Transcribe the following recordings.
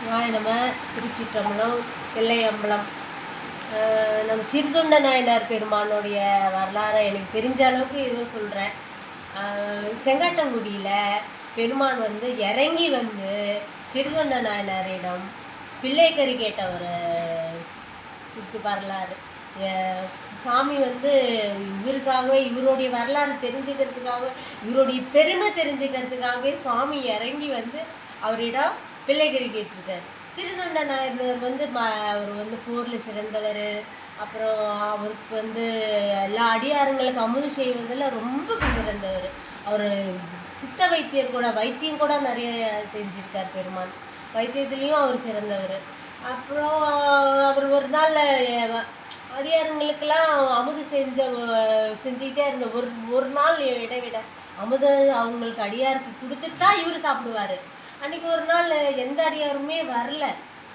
சிவாய நம்ம திருச்சிற்றம்பலம் தில்லையம்பலம் ஆஹ் நம்ம சிறுதுண்ட நாயனார் பெருமானுடைய வரலாறை எனக்கு தெரிஞ்ச அளவுக்கு ஏதோ சொல்கிறேன் செங்காட்டங்குடியில் பெருமான் வந்து இறங்கி வந்து சிறுதொண்ட நாயனாரிடம் பிள்ளைக்கறி கேட்ட ஒரு இது வரலாறு. சாமி வந்து இவருக்காகவே இவருடைய வரலாறு தெரிஞ்சுக்கிறதுக்காக இவருடைய பெருமை தெரிஞ்சுக்கிறதுக்காகவே சுவாமி இறங்கி வந்து அவரிடம் பிள்ளைகிரி கேட்டிருக்காரு. சிறுதொண்ட நாயனர் வந்து ம அவர் வந்து போரில் சிறந்தவர். அப்புறம் அவருக்கு வந்து எல்லா அடியாரங்களுக்கு அமுது செய்வதில் ரொம்ப சிறந்தவர். அவர் சித்த வைத்தியர் கூட வைத்தியம் கூட நிறைய செஞ்சிருக்கார் பெருமான். வைத்தியத்துலேயும் அவர் சிறந்தவர். அப்புறம் அவர் ஒரு நாள் அஹ், அடியாருங்களுக்கெல்லாம் அமுது செஞ்ச செஞ்சுக்கிட்டே இருந்த ஒரு ஒரு நாள் இடைவிட அமுத அவங்களுக்கு அடியாருக்கு கொடுத்துட்டு தான் இவர் சாப்பிடுவார். அன்னைக்கு ஒரு நாள் எந்த அடியாருமே வரல.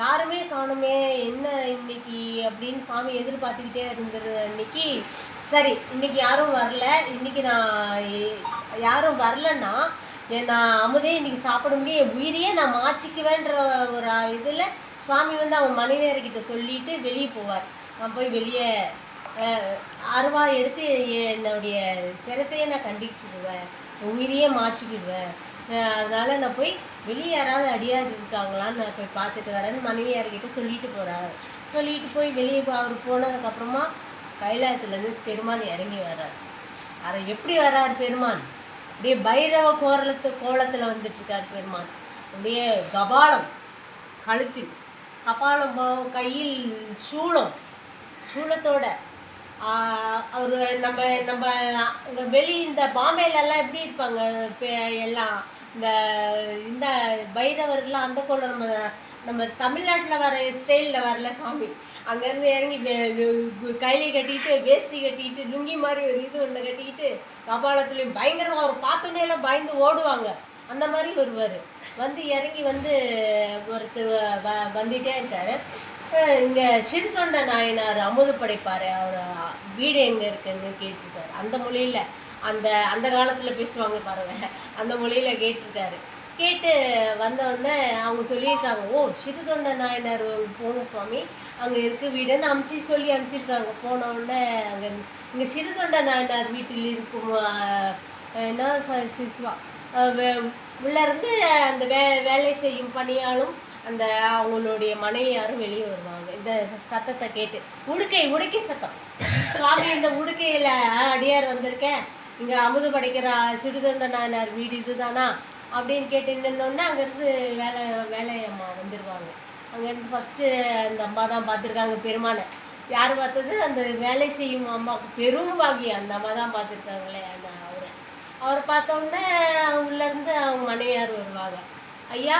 யாருமே காணுமே என்ன இன்னைக்கு அப்படின்னு சாமி எதிர்பார்த்துக்கிட்டே இருந்தது அன்னைக்கு. சரி இன்னைக்கு யாரும் வரல. இன்னைக்கு நான் யாரும் வரலன்னா நான் அமுதே இன்னைக்கு சாப்பிட முடியும். என் உயிரையே நான் மாச்சிக்குவேன்ற ஒரு இதில் சுவாமி வந்து அவன் மனைவியர்கிட்ட சொல்லிட்டு வெளியே போவார். நான் போய் வெளியே அருவா எடுத்து என்னுடைய சிரத்தையே நான் கண்டிச்சிடுவேன். உயிரையே மாச்சிக்கிடுவேன் அதனால் அதனால நான் போய் வெளியே யாராவது அடியார் இருக்காங்களான்னு நான் போய் பார்த்துட்டு வரேன்னு மனைவியார்கிட்ட சொல்லிட்டு போகிறாரு சொல்லிட்டு போய் வெளியே போ- அவர் போனதுக்கப்புறமா கைலாயத்துலேருந்து பெருமான் இறங்கி வர்றார். அதை எப்படி வர்றார் பெருமான் அப்படியே பைரவ கோலத்து கோலத்தில் வந்துட்டு இருக்கார் பெருமான் அப்படியே கபாலம் கழுத்தில். கபாலம் கையில் சூளம். சூளத்தோட அவர் நம்ம நம்ம வெளி இந்த பாம்பேலெல்லாம் எப்படி இருப்பாங்க? எல்லாம் இந்த இந்த பைரவர்லாம் அந்த கோல நம்ம நம்ம தமிழ்நாட்டில் வர ஸ்டைலில் வரல சாமி. அங்கேருந்து இறங்கி கைலி கட்டிக்கிட்டு வேஷ்டி கட்டிக்கிட்டு லுங்கி மாதிரி ஒரு இது ஒன்று கட்டிக்கிட்டு கபாலத்துலேயும் பயங்கரமாக அவர் பார்த்தோன்னே எல்லாம் பயந்து ஓடுவாங்க. அந்த மாதிரி வருவார் வந்து இறங்கி வந்து ஒருத்தர் வ வந்துகிட்டே இருக்காரு. இங்கே சிறுதொண்ட நாயனார் அமுது படைப்பார் அவர் வீடு எங்கே இருக்குன்னு கேட்டிருக்காரு. அந்த மொழியில் அந்த அந்த காலத்தில் பேசுவாங்க பாருங்க. அந்த மொழியில் கேட்டிருக்காரு. கேட்டு வந்தவுடனே அவங்க சொல்லியிருக்காங்க ஓ சிறுதொண்ட நாயனார் போங்க சுவாமி அங்கே இருக்குது வீடுன்னு அமுச்சு சொல்லி அமுச்சிருக்காங்க. போனவுடனே அங்கே இங்கே சிறுதொண்ட நாயனார் வீட்டில் இருக்கும் என்ன சிசுவா இருந்து அந்த வே வேலை செய்யும் பணியாலும் அந்த அவங்களுடைய மனைவியாரும் வெளியே வருவாங்க. இந்த சத்தத்தை கேட்டு. உடுக்கை உடுக்கை சத்தம். சுவாமி இந்த உடுக்கையில் அடியார் வந்திருக்கேன். இங்கே அமுது படைக்கிற சிறுதொண்ட வீடு இதுதானா? அப்படின்னு கேட்டு நின்னோடனே அங்கேருந்து வேலை வேலையம்மா வந்துடுவாங்க அங்கேருந்து ஃபஸ்ட்டு அந்த அம்மா தான் பார்த்துருக்காங்க பெருமானை. யார் பார்த்தது? அந்த வேலை செய்யும் அம்மாவுக்கு பெரும் பாகியம் அந்த அம்மா தான் பார்த்துருக்காங்களே அந்த அவரை. அவரை பார்த்தோன்னே உள்ளேருந்து அவங்க மனைவியார் வருவாங்க. ஐயா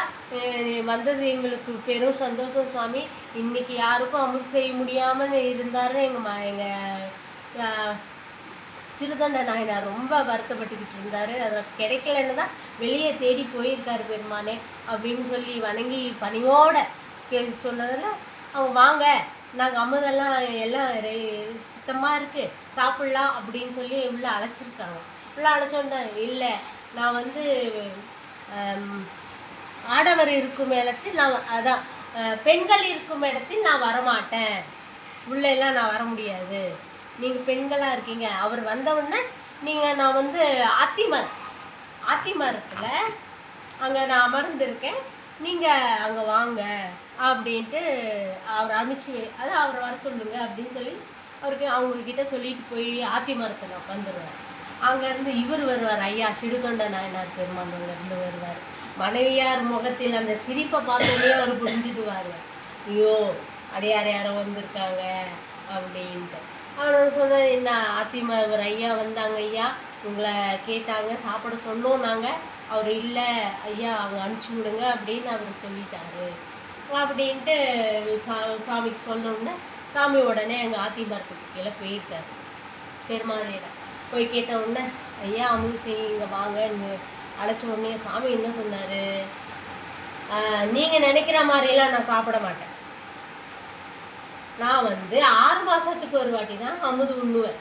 வந்தது எங்களுக்கு பெரும் சந்தோஷம் சுவாமி. இன்னைக்கு யாருக்கும் அமுது செய்ய முடியாமல் இருந்தாருன்னு எங்கள் மா எங்கள் சிறுதண்ட நாயனார் ரொம்ப வருத்தப்பட்டுக்கிட்டு இருந்தார். அதில் கிடைக்கலன்னு தான் வெளியே தேடி போயிருக்காரு பெருமானே அப்படின்னு சொல்லி வணங்கி பணியோட கே சொன்னதில் அவங்க வாங்க நாங்கள் அமுதெல்லாம் எல்லாம் சுத்தமாக இருக்குது சாப்பிட்லாம் அப்படின்னு சொல்லி உள்ளே அழைச்சிருக்காங்க. உள்ளே அழைச்சோன்னே இல்லை நான் வந்து ஆடவர் இருக்கும் இடத்தில் நான் அதான் பெண்கள் இருக்கும் இடத்தில் நான் வரமாட்டேன். உள்ளெல்லாம் நான் வர முடியாது. நீங்கள் பெண்களாக இருக்கீங்க. அவர் வந்தவுடனே நீங்கள் நான் வந்து ஆத்திமர் ஆத்திமரத்தில் அங்கே நான் அமர்ந்திருக்கேன். நீங்கள் அங்கே வாங்க அப்படின்ட்டு அவர் அனுப்பிச்சு அது அவரை வர சொல்லுங்க அப்படின்னு சொல்லி அவருக்கு அவங்கக்கிட்ட சொல்லிட்டு போய் ஆத்தி மரத்தில் உட்காந்துருவார் அங்கேருந்து இவர் வருவார் ஐயா சிடுகொண்ட நாயனார் பெருமான் இருந்து வருவார். மனைவியார் முகத்தில் அந்த சிரிப்பை பார்த்தோன்னே அவர் புரிஞ்சுக்குவாங்க ஐயோ அடையார் யாரோ வந்திருக்காங்க அப்படின்ட்டு. அவர் சொன்னார் என்ன ஆத்திமா ஒரு ஐயா வந்தாங்க ஐயா. உங்களை கேட்டாங்க சாப்பிட சொன்னோம் நாங்கள் அவர் இல்லை ஐயா அவங்க அனுப்பிச்சி விடுங்க அப்படின்னு அவர் சொல்லிட்டாரு. அப்படின்ட்டு சா சாமிக்கு சொன்னோன்னே சாமி உடனே எங்கள் ஆத்திமரத்துக்கு கீழே போயிருக்காரு. பெருமாதேரா போய் கேட்ட உடனே ஐயா அமுது செய்யுங்க வாங்கன்னு அழைச்ச உடனே சாமி என்ன சொன்னார்? நீங்கள் நினைக்கிற மாதிரிலாம் நான் சாப்பிட மாட்டேன். நான் வந்து ஆறு மாதத்துக்கு ஒரு வாட்டி தான் அமுது உண்ணுவேன்.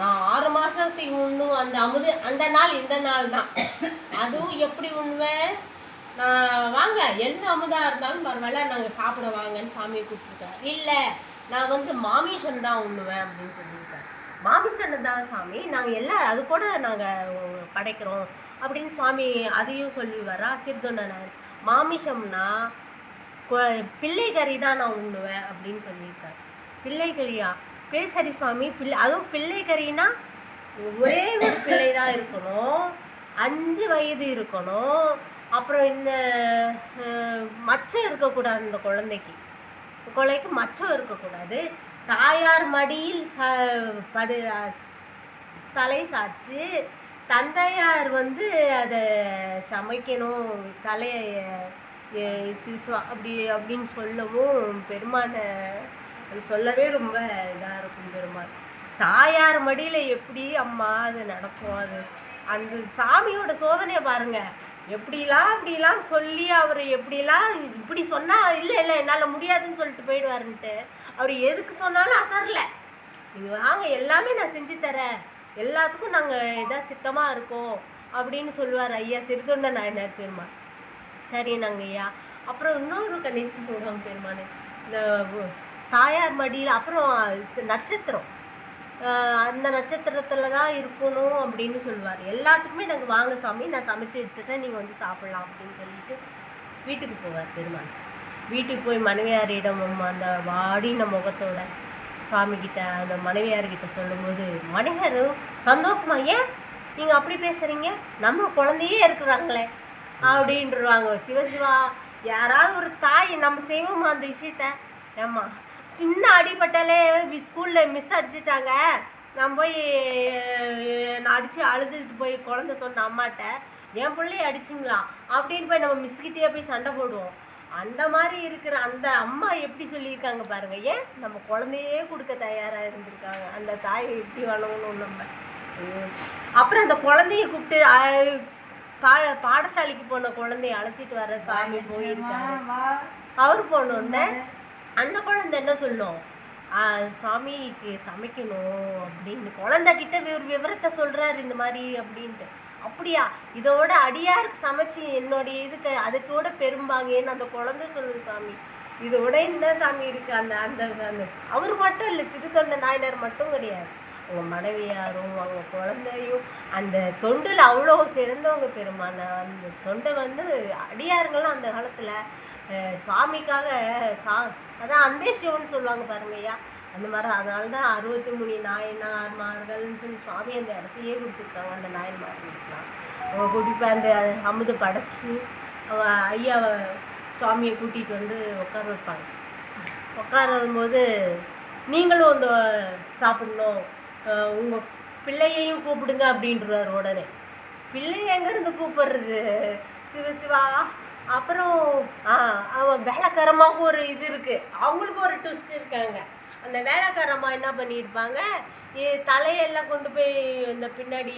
நான் ஆறு மாதத்துக்கு உண்ணும் அந்த அமுது அந்த நாள் இந்த நாள் தான். அதுவும் எப்படி உண்ணுவேன்? நான் வாங்க என்ன அமுதாக இருந்தாலும் பரவாயில்ல நாங்கள் சாப்பிட வாங்கன்னு சாமியை கூப்பிட்டுருக்காரு இல்லை நான் வந்து மாமிசன் தான் உண்ணுவேன் அப்படின்னு சொல்லியிருக்காரு மாமிசன் தான் சாமி நாங்கள் எல்லாம் அது கூட நாங்கள் படைக்கிறோம். அப்படின்னு சுவாமி அதையும் சொல்லி வரா சிறுதொண்டனார் மாமிஷம்னா கொ- பிள்ளை கறி தான் நான் உண்ணுவேன் அப்படின்னு சொல்லியிருக்காரு. பிள்ளை கறியா பேசரி சுவாமி பிள்ளை அதுவும் பிள்ளை கறினா ஒரே ஒரு பிள்ளை தான் இருக்கணும். அஞ்சு வயது இருக்கணும். அப்புறம் இந்த மச்சம் இருக்கக்கூடாது இந்த குழந்தைக்கு. குழந்தைக்கு மச்சம் இருக்கக்கூடாது. தாயார் மடியில் ச படு தலை சாச்சு தந்தையார் வந்து அதை சமைக்கணும் தலையை சிசுவா அப்படி அப்படின்னு சொல்லவும் பெருமானை அது சொல்லவே ரொம்ப இதாக இருக்கும் பெருமாள். தாயார் மடியில் எப்படி அம்மா அது நடக்கும் அது? அந்த சாமியோட சோதனையை பாருங்க. எப்படிலாம் அப்படிலாம் சொல்லி அவர் எப்படிலாம் இப்படி சொன்னால் இல்லை இல்லை என்னால் முடியாதுன்னு சொல்லிட்டு போயிடுவாருன்ட்டு அவர் எதுக்கு சொன்னாலும் அசரலை. நீங்கள் வாங்க எல்லாமே நான் செஞ்சு தரேன். எல்லாத்துக்கும் நாங்கள் இதாக சித்தமாக இருக்கோம் அப்படின்னு சொல்லுவார் ஐயா. சிறுதொண்ட நாயனார் பெருமாள். சரி நாங்கள் ஐயா. அப்புறம் இன்னொரு கண்டிஷன் சொல்லுவாங்க பெருமாள். இந்த தாயார் மடியில் அப்புறம் நட்சத்திரம். அந்த நட்சத்திரத்தில் தான் இருக்கணும் அப்படின்னு சொல்லுவார். எல்லாத்துக்குமே நாங்கள் வாங்க சாமி நான் சமைச்சு வச்சுட்டேன் நீங்கள் வந்து சாப்பிட்லாம் அப்படின்னு சொல்லிட்டு வீட்டுக்கு போவார் பெருமாள். வீட்டுக்கு போய் மனைவியாரிடம் அந்த வாடின முகத்தோட சுவாமிக்கிட்ட அந்த மனைவியார்கிட்ட சொல்லும்போது மனைவியாரும் சந்தோஷமா? ஏன் நீங்கள் அப்படி பேசுகிறீங்க நம்ம குழந்தையே இருக்கிறாங்களே அப்படின்றவாங்க. சிவசிவா யாராவது ஒரு தாய் நம்ம செய்வோமா அந்த விஷயத்த? ஏம்மா சின்ன அடிப்பட்டாலே ஸ்கூலில் மிஸ் அடிச்சிட்டாங்க. நான் போய் நான் அடித்து அழுதுட்டு போய் குழந்தை சொன்ன அம்மாட்ட என் பிள்ளைய அடிச்சிங்களா? அப்படின்னு போய் நம்ம மிஸ்கிட்டே போய் சண்டை போடுவோம். அந்த மாதிரி இருக்கிற அந்த அம்மா எப்படி சொல்லியிருக்காங்க பாருங்க. ஏன்? நம்ம குழந்தையே கொடுக்க தயாராக இருந்திருக்காங்க. அந்த தாயை எப்படி வளங்கணும் நம்ம. அப்புறம் அந்த குழந்தைய கூப்பிட்டு பா பாடசாலைக்கு போன குழந்தைய அழைச்சிட்டு வர சாமி போயிருக்காரு. அவர் போனோடனே அந்த குழந்தை என்ன சொல்லும்? "ஆ, சாமிக்கு சமைக்கணும் அப்படின்னு. குழந்தைகிட்ட ஒரு விவரத்தை சொல்கிறாரு இந்த மாதிரி அப்படின்ட்டு. அப்படியா? இதோட அடியாருக்கு சமைச்சு என்னுடைய இதுக்கு அதுக்கூட பெரும்பாங்கன்னு அந்த குழந்தை சொல்லுது சாமி. இதோட என்ன சாமி இருக்கு அந்த அந்த அந்த. அவர் மட்டும் இல்லை சிறு தொண்டை நாயனர் மட்டும் கிடையாது. அவங்க மனைவியாரும் அவங்க குழந்தையும் அந்த தொண்டில் அவ்வளோ சிறந்தவங்க பெருமான. அந்த தொண்டை வந்து அடியாருங்களாம் அந்த காலத்தில் சுவாமிக்காக சா அதான் அன்பே சிவன் சொல்லுவாங்க பாருங்க ஐயா. அந்த மாதிரி அதனால தான் அறுபத்தி மூணு நாயனார்மார்கள்னு சொல்லி சுவாமி அந்த இடத்தையே கொடுத்துருக்காங்க அந்த நாயன்மார்களுக்குலாம் அவங்க கூட்டிட்டு அந்த அமுது படைச்சி அவ ஐயாவை சுவாமியை கூட்டிகிட்டு வந்து உட்கார வைப்பாங்க. உட்கார வரும்போது நீங்களும் அந்த சாப்பிடணும். உங்கள் பிள்ளையையும் கூப்பிடுங்க அப்படின்றார் உடனே. பிள்ளை எங்கேருந்து கூப்பிடுறது? சிவ சிவா அப்புறம் ஆ அவன் வேலைக்காரமாக ஒரு இது இருக்குது அவங்களுக்கு ஒரு ட்விஸ்ட் இருக்காங்க. அந்த வேலைக்காரம்மா என்ன பண்ணியிருப்பாங்க? தலையெல்லாம் கொண்டு போய் இந்த பின்னாடி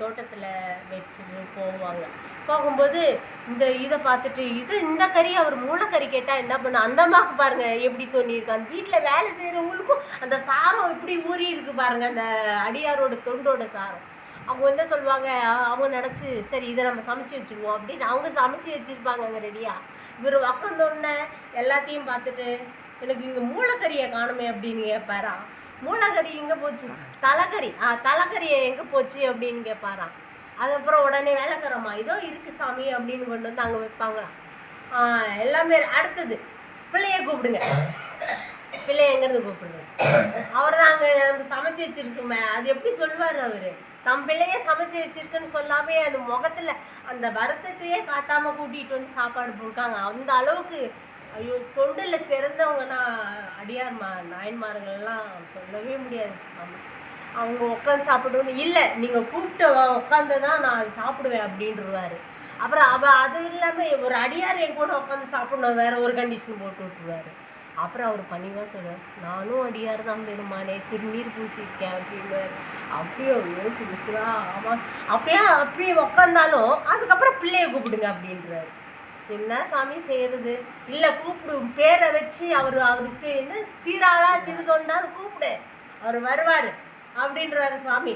தோட்டத்தில் வச்சுட்டு போவாங்க. போகும்போது இந்த இதை பார்த்துட்டு இது இந்த கறி அவர் மூளைக்கறி கேட்டால் என்ன பண்ண அந்த அம்மாவுக்கு பாருங்கள் எப்படி தோணியிருக்கு. அந்த வீட்டில் வேலை செய்கிறவங்களுக்கும் அந்த சாரம் இப்படி ஊறி இருக்குது பாருங்கள் அந்த அடியாரோட தொண்டோட சாரம். அவங்க என்ன சொல்லுவாங்க? அவங்க நினச்சி சரி இதை நம்ம சமைச்சு வச்சுருவோம். அப்படின்னு அவங்க சமைச்சு வச்சுருப்பாங்க அங்கே ரெடியாக இவர் உக்காந்தோடனே எல்லாத்தையும் பார்த்துட்டு எனக்கு இங்கே மூளைக்கறியை காணுமே அப்படின்னு கேட்பாராம் மூளைக்கறி எங்கே போச்சு? தலைக்கறி. ஆ தலைக்கறியை எங்கே போச்சு அப்படின்னு கேட்பாராம் அதுக்கப்புறம் உடனே வேலைக்காரம்மா இதோ இருக்கு சாமி அப்படின்னு கொண்டு வந்து அங்கே வைப்பாங்களாம் எல்லாமே அடுத்தது. பிள்ளைய கூப்பிடுங்க. பிள்ளைய எங்கேருந்து கூப்பிடுங்க அவர் தான் அங்கே சமைச்சு வச்சிருக்குமே. அது எப்படி சொல்லுவார் அவர்? தம் பிள்ளையே சமைச்சு வச்சிருக்குன்னு சொல்லாமே அது முகத்தில் அந்த வருத்தத்தையே காட்டாமல் கூட்டிகிட்டு வந்து சாப்பாடு போட்டாங்க. அந்த அளவுக்கு ஐயோ தொண்டில் சிறந்தவங்கன்னா அடியார் மா நாயன்மார்கள்லாம் சொல்லவே முடியாது. அவங்க உட்காந்து சாப்பிடணும் இல்லை நீங்கள் கூப்பிட்டு உட்காந்து தான் நான் அது சாப்பிடுவேன் அப்படின்றவாரு. அப்புறம் அவள் அது இல்லாமல் ஒரு அடியார் என் கூட உட்காந்து சாப்பிடணும் வேற ஒரு கண்டிஷன் போட்டு விட்டுருவாரு. அப்புறம் அவர் பணிவாக சொல்லுவார் நானும் அடியார் தான் பெருமானே திருநீர் பூசியிருக்கேன் அப்படின்வார் அப்படியே யோசி விசுவா ஆமாம் அப்படியே அப்படியே உட்காந்தாலும் அதுக்கப்புறம் பிள்ளையை கூப்பிடுங்க அப்படின்றாரு. என்ன சாமி செய்யறது? இல்லை கூப்பிடு. பேரை வச்சு அவர் அவர் சே- என்ன சீராளா திரு சொன்னார் கூப்பிடு. அவர் வருவார். அப்படின்றாரு சுவாமி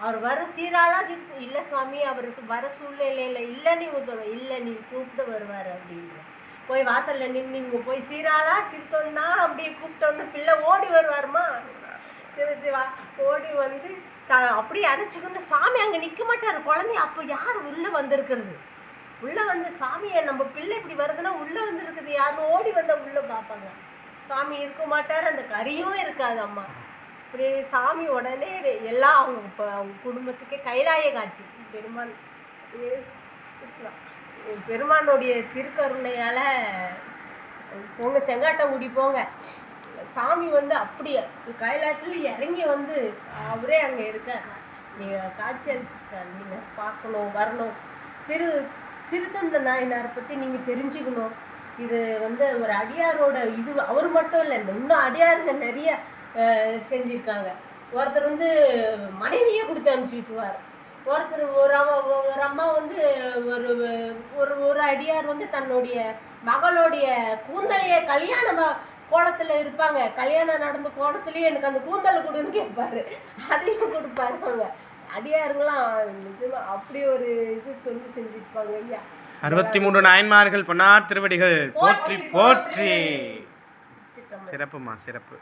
அவர் வர சீராளா திரு இல்லை சுவாமி அவர் வர சூழ்நிலையில் இல்லை இவங்க சொல்ல இல்லை நீ கூப்பிட்டு வருவார் அப்படின்ற போய் வாசலில் நின்று இவங்க போய் சீராளா சிரித்தோன்னா அப்படியே கூப்பிட்டோன்னு பிள்ளை ஓடி வருவாருமா? சிவ சிவா ஓடி வந்து த அப்படியே அரைச்சிக்கொண்டு சாமி அங்கே நிற்க மாட்டார். குழந்தை அப்போ யார் உள்ளே வந்திருக்கிறது? உள்ளே வந்து சாமியை நம்ம பிள்ளை இப்படி வருதுன்னா உள்ளே வந்திருக்குது யாரும் ஓடி வந்தால் உள்ளே பார்ப்பாங்க. சாமி இருக்க மாட்டார் அந்த கறியும் இருக்காது அம்மா. இப்படி சாமி உடனே எல்லாம் அவங்க இப்போ அவங்க குடும்பத்துக்கே கைலாய காட்சி பெருமான் பெருமானுடைய திருக்கருணையால் போங்க ஊடி போங்க. சாமி வந்து அப்படியே கைலாயத்துல இறங்கி வந்து அவரே அங்கே இருக்க நீங்கள் காட்சி அளிச்சிருக்காரு. நீங்கள் பார்க்கணும் வரணும். சிறு சிறுதொண்ட நாயனார் பற்றி நீங்கள் தெரிஞ்சுக்கணும். இது வந்து ஒரு அடியாரோட இது அவர் மட்டும் இல்லை இன்னும் அடியாருங்க நிறைய செஞ்சுருக்காங்க செஞ்சிருக்காங்க. ஒருத்தர் வந்து மனைவியே கொடுத்து அனுப்பிச்சி விட்டுருவார். ஒருத்தர் ஒரு ஒரு அம்மா வந்து ஒரு ஒரு ஒரு அடியார் வந்து தன்னுடைய மகளுடைய கூந்தலைய கல்யாண ம- கோலத்துல இருப்பாங்க. கல்யாணம் நடந்த கோலத்திலேயே எனக்கு அந்த கூந்தலை கொடுன்னு கேட்பாரு அதையும் கொடுப்பாரு அவங்க. அடியாருங்களாம் நிஜமா அப்படி ஒரு இது தொண்டு செஞ்சிருப்பாங்க ஐயா. அறுபத்தி மூன்று நாயன்மார்கள் பொன்னார் திருவடிகள் போற்றி போற்றி. சிறப்புமா சிறப்பு.